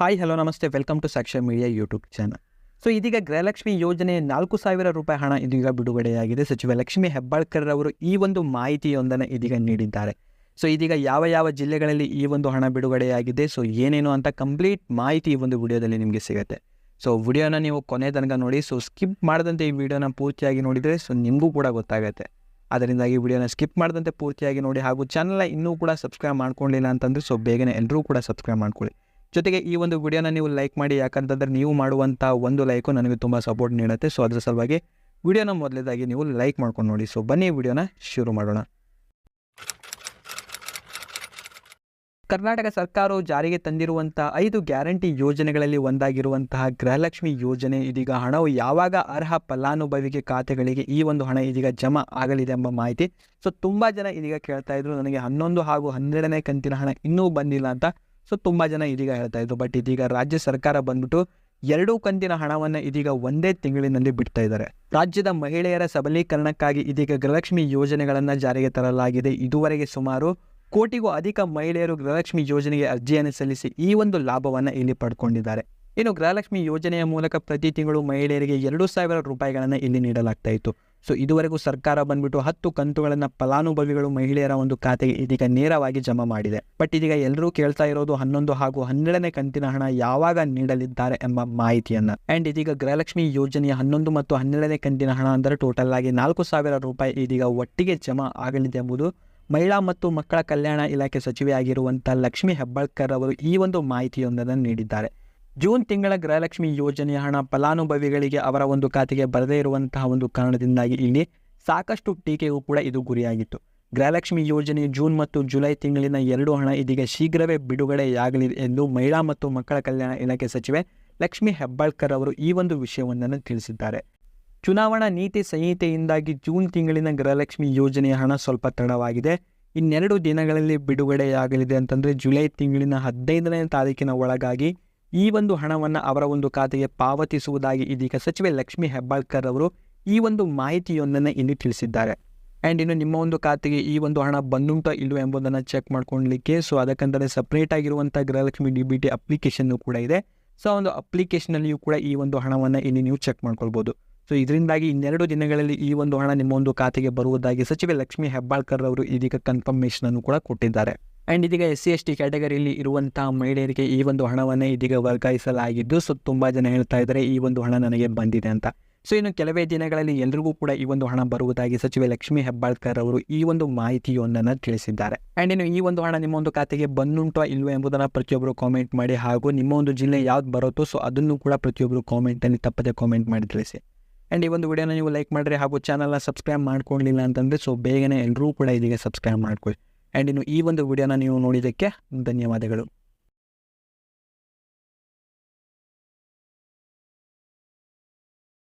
Hi hello namaste. Welcome to Sakshar media YouTube channel so ಇದೀಗ ಗೃಹಲಕ್ಷ್ಮಿ ಯೋಜನೆ ನಾಲ್ಕು ಸಾವಿರ ರೂಪಾಯಿ ಹಣ ಇದೀಗ ಬಿಡುಗಡೆಯಾಗಿದೆ. ಸಚಿವ ಲಕ್ಷ್ಮಿ ಹೆಬ್ಬಾಳ್ಕರ್ ಅವರು ಈ ಒಂದು ಮಾಹಿತಿಯೊಂದನ್ನು ಇದೀಗ ನೀಡಿದ್ದಾರೆ. ಸೊ ಇದೀಗ ಯಾವ ಯಾವ ಜಿಲ್ಲೆಗಳಲ್ಲಿ ಈ ಒಂದು ಹಣ ಬಿಡುಗಡೆಯಾಗಿದೆ. ಸೊ ಏನೇನು ಅಂತ ಕಂಪ್ಲೀಟ್ ಮಾಹಿತಿ ಈ ಒಂದು ವಿಡಿಯೋದಲ್ಲಿ ನಿಮಗೆ ಸಿಗುತ್ತೆ. ಸೊ ವಿಡಿಯೋನ ನೀವು ಕೊನೆ ತನಕ ನೋಡಿ. ಸೊ ಸ್ಕಿಪ್ ಮಾಡದಂತೆ ಈ ವಿಡಿಯೋನ ಪೂರ್ತಿಯಾಗಿ ನೋಡಿದರೆ ಸೊ ನಿಮಗೂ ಕೂಡ ಗೊತ್ತಾಗುತ್ತೆ. ಅದರಿಂದಾಗಿ ವಿಡಿಯೋನ ಸ್ಕಿಪ್ ಮಾಡದಂತೆ ಪೂರ್ತಿಯಾಗಿ ನೋಡಿ. ಹಾಗೂ ಚಾನಲ್ನ ಇನ್ನೂ ಕೂಡ ಸಬ್ಸ್ಕ್ರೈಬ್ ಮಾಡ್ಕೊಂಡಿಲ್ಲ ಅಂತಂದರೆ ಸೊ ಬೇಗನೆ ಎಲ್ಲರೂ ಕೂಡ ಸಬ್ಸ್ಕ್ರೈಬ್ ಮಾಡ್ಕೊಳ್ಳಿ. ಜೊತೆಗೆ ಈ ಒಂದು ವಿಡಿಯೋನ ನೀವು ಲೈಕ್ ಮಾಡಿ, ಯಾಕಂತಂದರೆ ನೀವು ಮಾಡುವಂಥ ಒಂದು ಲೈಕು ನನಗೆ ತುಂಬ ಸಪೋರ್ಟ್ ನೀಡುತ್ತೆ. ಸೊ ಅದರ ಸಲುವಾಗಿ ವಿಡಿಯೋನ ಮೊದಲೇದಾಗಿ ನೀವು ಲೈಕ್ ಮಾಡ್ಕೊಂಡು ನೋಡಿ. ಸೊ ಬನ್ನಿ ವಿಡಿಯೋನ ಶುರು ಮಾಡೋಣ. ಕರ್ನಾಟಕ ಸರ್ಕಾರವು ಜಾರಿಗೆ ತಂದಿರುವಂತಹ ಐದು ಗ್ಯಾರಂಟಿ ಯೋಜನೆಗಳಲ್ಲಿ ಒಂದಾಗಿರುವಂತಹ ಗೃಹಲಕ್ಷ್ಮಿ ಯೋಜನೆ. ಇದೀಗ ಹಣವು ಯಾವಾಗ ಅರ್ಹ ಫಲಾನುಭವಿಗೆ ಖಾತೆಗಳಿಗೆ ಈ ಒಂದು ಹಣ ಇದೀಗ ಜಮಾ ಆಗಲಿದೆ ಎಂಬ ಮಾಹಿತಿ. ಸೊ ತುಂಬ ಜನ ಇದೀಗ ಕೇಳ್ತಾ ಇದ್ರು. ನನಗೆ ಹನ್ನೊಂದು ಹಾಗೂ ಹನ್ನೆರಡನೇ ಕಂತಿನ ಹಣ ಇನ್ನೂ ಬಂದಿಲ್ಲ ಅಂತ. ಸೊ ತುಂಬ ಜನ ಇದೀಗ ಹೇಳ್ತಾ ಇದ್ರು. ಬಟ್ ಇದೀಗ ರಾಜ್ಯ ಸರ್ಕಾರ ಬಂದ್ಬಿಟ್ಟು ಎರಡೂ ಕಂತಿನ ಹಣವನ್ನು ಇದೀಗ ಒಂದೇ ತಿಂಗಳಿನಲ್ಲಿ ಬಿಡ್ತಾ ಇದ್ದಾರೆ. ರಾಜ್ಯದ ಮಹಿಳೆಯರ ಸಬಲೀಕರಣಕ್ಕಾಗಿ ಇದೀಗ ಗೃಹಲಕ್ಷ್ಮಿ ಯೋಜನೆಗಳನ್ನು ಜಾರಿಗೆ ತರಲಾಗಿದೆ. ಇದುವರೆಗೆ ಸುಮಾರು ಕೋಟಿಗೂ ಅಧಿಕ ಮಹಿಳೆಯರು ಗೃಹಲಕ್ಷ್ಮಿ ಯೋಜನೆಗೆ ಅರ್ಜಿಯನ್ನು ಸಲ್ಲಿಸಿ ಈ ಒಂದು ಲಾಭವನ್ನು ಇಲ್ಲಿ ಪಡ್ಕೊಂಡಿದ್ದಾರೆ. ಇನ್ನು ಗೃಹಲಕ್ಷ್ಮಿ ಯೋಜನೆಯ ಮೂಲಕ ಪ್ರತಿ ತಿಂಗಳು ಮಹಿಳೆಯರಿಗೆ ಎರಡು ಸಾವಿರ ರೂಪಾಯಿಗಳನ್ನು ಇಲ್ಲಿ ನೀಡಲಾಗ್ತಾ ಇತ್ತು. ಸೊ ಇದುವರೆಗೂ ಸರ್ಕಾರ ಬಂದ್ಬಿಟ್ಟು ಹತ್ತು ಕಂತುಗಳನ್ನು ಫಲಾನುಭವಿಗಳು ಮಹಿಳೆಯರ ಒಂದು ಖಾತೆಗೆ ಇದೀಗ ನೇರವಾಗಿ ಜಮಾ ಮಾಡಿದೆ. ಬಟ್ ಇದೀಗ ಎಲ್ಲರೂ ಕೇಳ್ತಾ ಇರೋದು ಹನ್ನೊಂದು ಹಾಗೂ ಹನ್ನೆರಡನೇ ಕಂತಿನ ಹಣ ಯಾವಾಗ ನೀಡಲಿದ್ದಾರೆ ಎಂಬ ಮಾಹಿತಿಯನ್ನ. ಅಂಡ್ ಇದೀಗ ಗೃಹಲಕ್ಷ್ಮಿ ಯೋಜನೆಯ ಹನ್ನೊಂದು ಮತ್ತು ಹನ್ನೆರಡನೇ ಕಂತಿನ ಹಣ ಅಂದರೆ ಟೋಟಲ್ ಆಗಿ ನಾಲ್ಕು ಸಾವಿರ ರೂಪಾಯಿ ಇದೀಗ ಒಟ್ಟಿಗೆ ಜಮಾ ಆಗಲಿದೆ ಎಂಬುದು ಮಹಿಳಾ ಮತ್ತು ಮಕ್ಕಳ ಕಲ್ಯಾಣ ಇಲಾಖೆ ಸಚಿವೆಯಾಗಿರುವಂಥ ಲಕ್ಷ್ಮಿ ಹೆಬ್ಬಾಳ್ಕರ್ ಅವರು ಈ ಒಂದು ಮಾಹಿತಿಯೊಂದನ್ನು ನೀಡಿದ್ದಾರೆ. ಜೂನ್ ತಿಂಗಳ ಗೃಹಲಕ್ಷ್ಮಿ ಯೋಜನೆಯ ಹಣ ಫಲಾನುಭವಿಗಳಿಗೆ ಅವರ ಒಂದು ಖಾತೆಗೆ ಬರದೇ ಇರುವಂತಹ ಒಂದು ಕಾರಣದಿಂದಾಗಿ ಇಲ್ಲಿ ಸಾಕಷ್ಟು ಟೀಕೆಗೂ ಕೂಡ ಇದು ಗುರಿಯಾಗಿತ್ತು. ಗೃಹಲಕ್ಷ್ಮಿ ಯೋಜನೆ ಜೂನ್ ಮತ್ತು ಜುಲೈ ತಿಂಗಳಿನ ಎರಡು ಹಣ ಇದೀಗ ಶೀಘ್ರವೇ ಬಿಡುಗಡೆಯಾಗಲಿದೆ ಎಂದು ಮಹಿಳಾ ಮತ್ತು ಮಕ್ಕಳ ಕಲ್ಯಾಣ ಇಲಾಖೆ ಸಚಿವೆ ಲಕ್ಷ್ಮಿ ಹೆಬ್ಬಾಳ್ಕರ್ ಅವರು ಈ ಒಂದು ವಿಷಯವೊಂದನ್ನು ತಿಳಿಸಿದ್ದಾರೆ. ಚುನಾವಣಾ ನೀತಿ ಸಂಹಿತೆಯಿಂದಾಗಿ ಜೂನ್ ತಿಂಗಳಿನ ಗೃಹಲಕ್ಷ್ಮಿ ಯೋಜನೆಯ ಹಣ ಸ್ವಲ್ಪ ತಡವಾಗಿದೆ. ಇನ್ನೆರಡು ದಿನಗಳಲ್ಲಿ ಬಿಡುಗಡೆಯಾಗಲಿದೆ ಅಂತಂದರೆ ಜುಲೈ ತಿಂಗಳಿನ ಹದಿನೈದನೇ ತಾರೀಕಿನ ಒಳಗಾಗಿ ಈ ಒಂದು ಹಣವನ್ನು ಅವರ ಒಂದು ಖಾತೆಗೆ ಪಾವತಿಸುವುದಾಗಿ ಇದೀಗ ಸಚಿವೆ ಲಕ್ಷ್ಮಿ ಹೆಬ್ಬಾಳ್ಕರ್ ಅವರು ಈ ಒಂದು ಮಾಹಿತಿಯೊಂದನ್ನು ಇಲ್ಲಿ ತಿಳಿಸಿದ್ದಾರೆ. ಆ್ಯಂಡ್ ಇನ್ನು ನಿಮ್ಮ ಒಂದು ಖಾತೆಗೆ ಈ ಒಂದು ಹಣ ಬಂದುಂಟೋ ಇಲ್ಲವೋ ಎಂಬುದನ್ನು ಚೆಕ್ ಮಾಡ್ಕೊಳ್ಲಿಕ್ಕೆ ಸೊ ಅದಕ್ಕಂತಲೇ ಸಪ್ರೇಟ್ ಆಗಿರುವಂಥ ಗೃಹಲಕ್ಷ್ಮಿ ಡಿ ಬಿ ಟಿ ಅಪ್ಲಿಕೇಶನ್ನು ಕೂಡ ಇದೆ. ಸೊ ಒಂದು ಅಪ್ಲಿಕೇಶನಲ್ಲಿಯೂ ಕೂಡ ಈ ಒಂದು ಹಣವನ್ನು ಇಲ್ಲಿ ನೀವು ಚೆಕ್ ಮಾಡ್ಕೊಳ್ಬೋದು. ಸೊ ಇದರಿಂದಾಗಿ ಇನ್ನೆರಡು ದಿನಗಳಲ್ಲಿ ಈ ಒಂದು ಹಣ ನಿಮ್ಮ ಒಂದು ಖಾತೆಗೆ ಬರುವುದಾಗಿ ಸಚಿವೆ ಲಕ್ಷ್ಮಿ ಹೆಬ್ಬಾಳ್ಕರ್ ಅವರು ಇದೀಗ ಕನ್ಫರ್ಮೇಷನನ್ನು ಕೂಡ ಕೊಟ್ಟಿದ್ದಾರೆ. ಆ್ಯಂಡ್ ಇದೀಗ ಎಸ್ ಸಿ ಎಸ್ ಟಿ ಕ್ಯಾಟಗರಿಯಲ್ಲಿ ಇರುವಂಥ ಮಹಿಳೆಯರಿಗೆ ಈ ಒಂದು ಹಣವನ್ನು ಇದೀಗ ವರ್ಗಾಯಿಸಲಾಗಿದ್ದು ಸೊ ತುಂಬ ಜನ ಹೇಳ್ತಾ ಇದ್ದಾರೆ, ಈ ಒಂದು ಹಣ ನನಗೆ ಬಂದಿದೆ ಅಂತ. ಸೊ ಇನ್ನು ಕೆಲವೇ ದಿನಗಳಲ್ಲಿ ಎಲ್ರಿಗೂ ಕೂಡ ಈ ಒಂದು ಹಣ ಬರುವುದಾಗಿ ಸಚಿವೆ ಲಕ್ಷ್ಮಿ ಹೆಬ್ಬಾಳ್ಕರ್ ಅವರು ಈ ಒಂದು ಮಾಹಿತಿಯೊಂದನ್ನು ತಿಳಿಸಿದ್ದಾರೆ. ಆ್ಯಂಡ್ ಇನ್ನು ಈ ಒಂದು ಹಣ ನಿಮ್ಮ ಒಂದು ಖಾತೆಗೆ ಬಂದುಂಟೋ ಇಲ್ವೋ ಎಂಬುದನ್ನು ಪ್ರತಿಯೊಬ್ಬರು ಕಾಮೆಂಟ್ ಮಾಡಿ, ಹಾಗೂ ನಿಮ್ಮ ಒಂದು ಜಿಲ್ಲೆ ಯಾವ್ದು ಬರುತ್ತೋ ಸೊ ಅದನ್ನು ಕೂಡ ಪ್ರತಿಯೊಬ್ಬರು ಕಾಮೆಂಟಲ್ಲಿ ತಪ್ಪದೆ ಕಾಮೆಂಟ್ ಮಾಡಿ ತಿಳಿಸಿ. ಆ್ಯಂಡ್ ಈ ಒಂದು ವಿಡಿಯೋನ ನೀವು ಲೈಕ್ ಮಾಡಿರಿ, ಹಾಗೂ ಚಾನಲ್ನ ಸಬ್ಸ್ಕ್ರೈಬ್ ಮಾಡ್ಕೊಳ್ಳಿಲ್ಲ ಅಂತಂದರೆ ಸೊ ಬೇಗನೆ ಎಲ್ಲರೂ ಕೂಡ ಇದೀಗ ಸಬ್ಸ್ಕ್ರೈಬ್ ಮಾಡ್ಕೊಳ್ಳಿ. ಆ್ಯಂಡ್ ಇನ್ನು ಈ ಒಂದು ವಿಡಿಯೋನ ನೀವು ನೋಡಿದ್ದಕ್ಕೆ ಧನ್ಯವಾದಗಳು.